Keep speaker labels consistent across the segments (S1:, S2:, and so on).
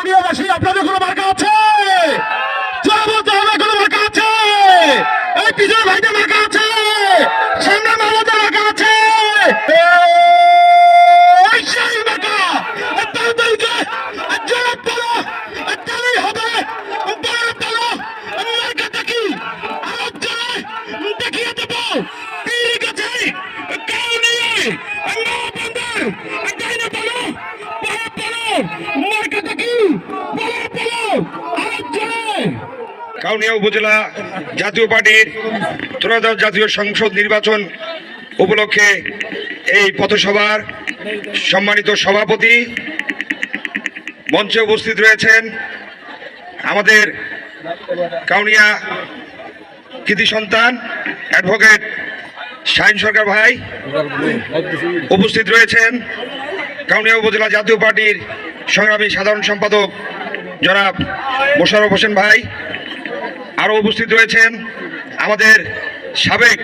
S1: কাউনিয়াবাসী আপনাদের কোনো মার্কা আছে? কোনো মার্কা আছে? এই পিছনে ভাইদের মার্কা আছে? সামনে মালাদের মার্কা আছে? এই কাউনিয়া
S2: উপজেলা জাতীয় পার্টির ত্রয়োদশ জাতীয় সংসদ নির্বাচন উপলক্ষে এই পথসভার সম্মানিত সভাপতি মঞ্চে উপস্থিত রয়েছেন আমাদের কাউনিয়া কৃতি সন্তান অ্যাডভোকেট শাহিন সরকার ভাই উপস্থিত রয়েছেন। কাউনিয়া উপজেলা জাতীয় পার্টির সংগ্রামী সাধারণ সম্পাদক জনাব মোশারফ হোসেন ভাই। আরও উপস্থিত রয়েছেন আমাদের সাবেক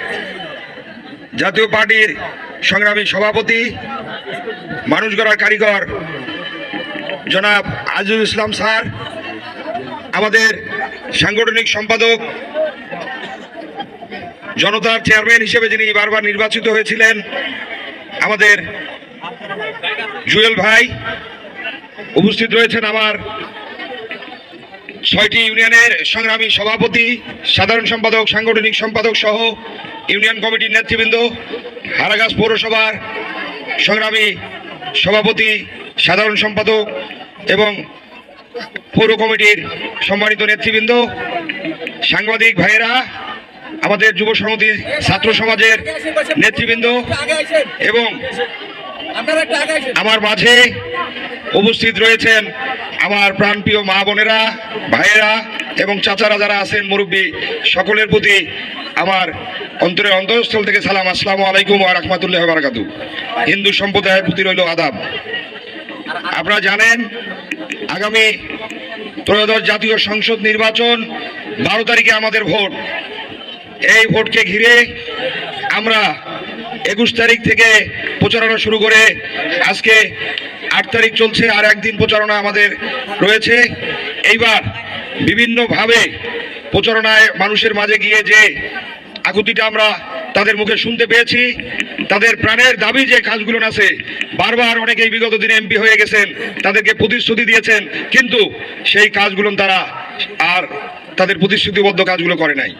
S2: জাতীয় পার্টির সংগ্রামী সভাপতি, মানুষ গড়ার কারিগর জনাব আজিজুল ইসলাম স্যার, আমাদের সাংগঠনিক সম্পাদক, জনতার চেয়ারম্যান হিসেবে যিনি বারবার নির্বাচিত হয়েছিলেন, আমাদের জুয়েল ভাই, উপস্থিত রয়েছেন আমার ছয়টি ইউনিয়নের সংগ্রামী সভাপতি, সাধারণ সম্পাদক, সাংগঠনিক সম্পাদক সহ ইউনিয়ন কমিটির নেতৃবৃন্দ, হারাগাছ পৌরসভার সংগ্রামী সভাপতি, সাধারণ সম্পাদক এবং পৌর কমিটির সম্মানিত নেতৃবৃন্দ, সাংবাদিক ভাইয়েরা, আমাদের যুব সমিতি ছাত্র সমাজের নেতৃবৃন্দ এবং আমার মাঝে উপস্থিত রয়েছেন আমার প্রাণপ্রিয় মা বোনেরা ভাইয়েরা এবং চাচারা যারা আছেন, মুরব্বী, সকলের প্রতি আমার অন্তরের অন্তরস্থল থেকে সালাম। আসসালামু আলাইকুম ওয়া রাহমাতুল্লাহি বারাকাতু। হিন্দু সম্প্রদায়ের প্রতি রইল আদাব। আপনারা জানেন, আগামী ত্রয়োদশ জাতীয় সংসদ নির্বাচন, বারো তারিখে আমাদের ভোট। এই ভোটকে ঘিরে আমরা একুশ তারিখ থেকে প্রচারণা শুরু করে আজকে আট তারিখ চলছে, আর একদিন প্রচারণা আমাদের রয়েছে। এইবার বিভিন্নভাবে প্রচারণায় মানুষের মাঝে গিয়ে যে আকুতিটা আমরা তাদের মুখে শুনতে পেয়েছি, তাদের প্রাণের দাবি যে কাজগুলো আছে বারবার অনেকেই বিগত দিনে এমপি হয়ে গেছেন, তাদেরকে প্রতিশ্রুতি দিয়েছেন, কিন্তু সেই কাজগুলো তারা আর তাদের প্রতিশ্রুতিবদ্ধ কাজগুলো করে নাই।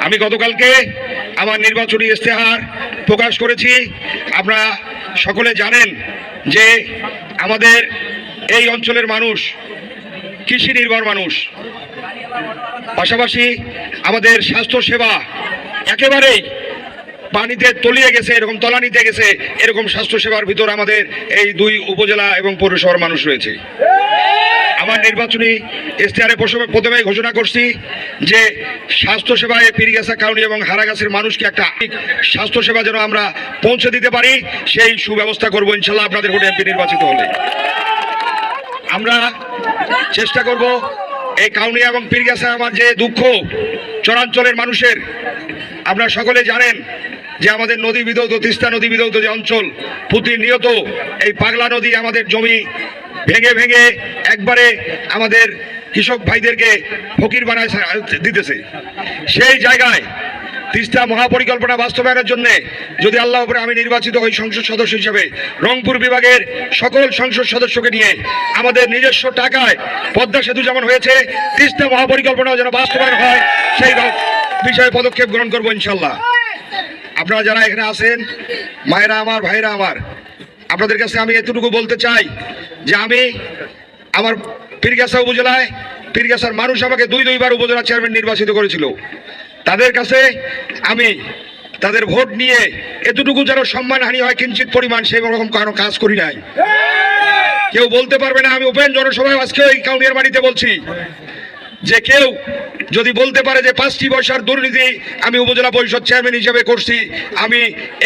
S2: আমি গতকালকে আমার নির্বাচনী ইশতেহার প্রকাশ করেছি। আপনারা সকলে জানেন যে আমাদের এই অঞ্চলের মানুষ কৃষি নির্ভর মানুষ। পাশাপাশি আমাদের স্বাস্থ্য সেবা একেবারেই পানিতে তলিয়ে গেছে, এরকম তলানিতে গেছে, এরকম স্বাস্থ্য সেবার ভিতর আমাদের এই দুই উপজেলা এবং পৌরসভার মানুষ রয়েছে। আমার নির্বাচনী প্রথমে প্রথমে ঘোষণা করছি যে স্বাস্থ্যসেবায় পিরিগাছা কাউনি এবং হারাগাছের মানুষকে একটা স্বাস্থ্যসেবা যেন আমরা পৌঁছে দিতে পারি, সেই সুব্যবস্থা করব ইনশাল্লাহ আপনাদের ভোটে এমপি নির্বাচিত হলে। আমরা চেষ্টা করব এই কাউনিয়া এবং পীরগাছা আমার যে দুঃখ, চরাঞ্চলের মানুষের, আপনারা সকলে জানেন যে আমাদের নদী বিধৌত, তিস্তা নদী বিধৌত যে অঞ্চল প্রতিনিয়ত এই পাগলা নদী আমাদের জমি ভেঙে ভেঙে একবারে আমাদের কৃষক ভাইদেরকে ফকির বানায় দিতেছে। সেই জায়গায় তিস্তা মহাপরিকল্পনা বাস্তবায়নের জন্য যদি আল্লাহ উপরে আমি নির্বাচিত হই সংসদ সদস্য হিসেবে, রংপুর বিভাগের সকল সংসদ সদস্যকে নিয়ে আমাদের নিজস্ব টাকায় পদ্মা সেতু যেমন হয়েছে, তিস্তা মহাপরিকল্পনা যেন বাস্তবায়ন হয়, সেই বিষয়ে পদক্ষেপ গ্রহণ করব ইনশাল্লাহ। আপনারা যারা এখানে আছেন, মায়েরা আমার ভাইরা আমার, আপনাদের কাছে আমি এতটুকু বলতে চাই যে আমি আমার পীরগাছা উপজেলায়, পীরগাছার মানুষ আমাকে দুই দুইবার উপজেলা চেয়ারম্যান নির্বাচিত করেছিল। তাদের কাছে আমি তাদের ভোট নিয়ে এতটুকু যেন সম্মানহানি হয়, কিঞ্চিত পরিমাণ সেই রকম কোনো কাজ করি নাই। কেউ বলতে পারবে না, আমি ওপেন জনসভায় আজকে ওই কাউনিয়ার বাড়িতে বলছি যে কেউ যদি বলতে পারে যে পাঁচটি পয়সার দুর্নীতি আমি উপজেলা পরিষদ চেয়ারম্যান হিসেবে করছি, আমি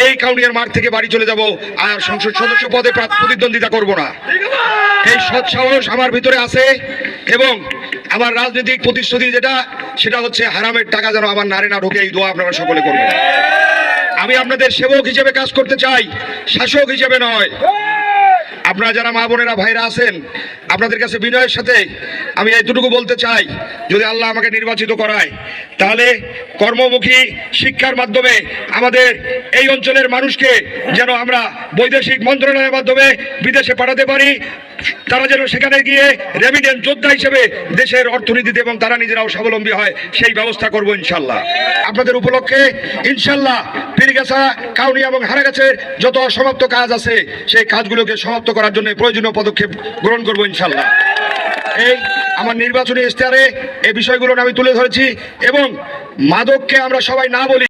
S2: এই কাউনিয়ার মাঠ থেকে বাড়ি চলে যাব আর সংসদ সদস্য পদে প্রতিদ্বন্দ্বিতা করব না। এই সৎ সাহস আমার ভিতরে আছে এবং আমার রাজনৈতিক প্রতিশ্রুতি যেটা সেটা হচ্ছে হারামের টাকা যেন আমার নারে না ঢোকে, এই দোয়া আপনারা সকলে করবেন। আমি আপনাদের সেবক হিসেবে কাজ করতে চাই, শাসক হিসেবে নয়। আপনারা যারা মা বোনেরা, ভাইরা আছেন, আপনাদের কাছে বিনয়ের সাথে আমি এতটুকু বলতে চাই, যদি আল্লাহ আমাকে নির্বাচিত করায়, তাহলে কর্মমুখী শিক্ষার মাধ্যমে আমাদের এই অঞ্চলের মানুষকে যেন আমরা বৈদেশিক মন্ত্রণালয়ের মাধ্যমে বিদেশে পাঠাতে পারি, তারা যেন সেখানে গিয়ে রেমিডেন্ট যোদ্ধা হিসেবে দেশের অর্থনীতিতে এবং তারা নিজেরাও স্বাবলম্বী হয়, সেই ব্যবস্থা করব ইনশাল্লাহ। আপনাদের উপলক্ষে ইনশাল্লাহ পীরগাছা কাউনিয়া এবং হারাগাছের যত অসমাপ্ত কাজ আছে, সেই কাজগুলোকে সমাপ্ত করার জন্য প্রয়োজনীয় পদক্ষেপ গ্রহণ করব ইনশাল্লাহ এই আমার নির্বাচনী ইশতেহারে এই বিষয়গুলো আমি তুলে ধরেছি এবং মাদককে আমরা সবাই না বলি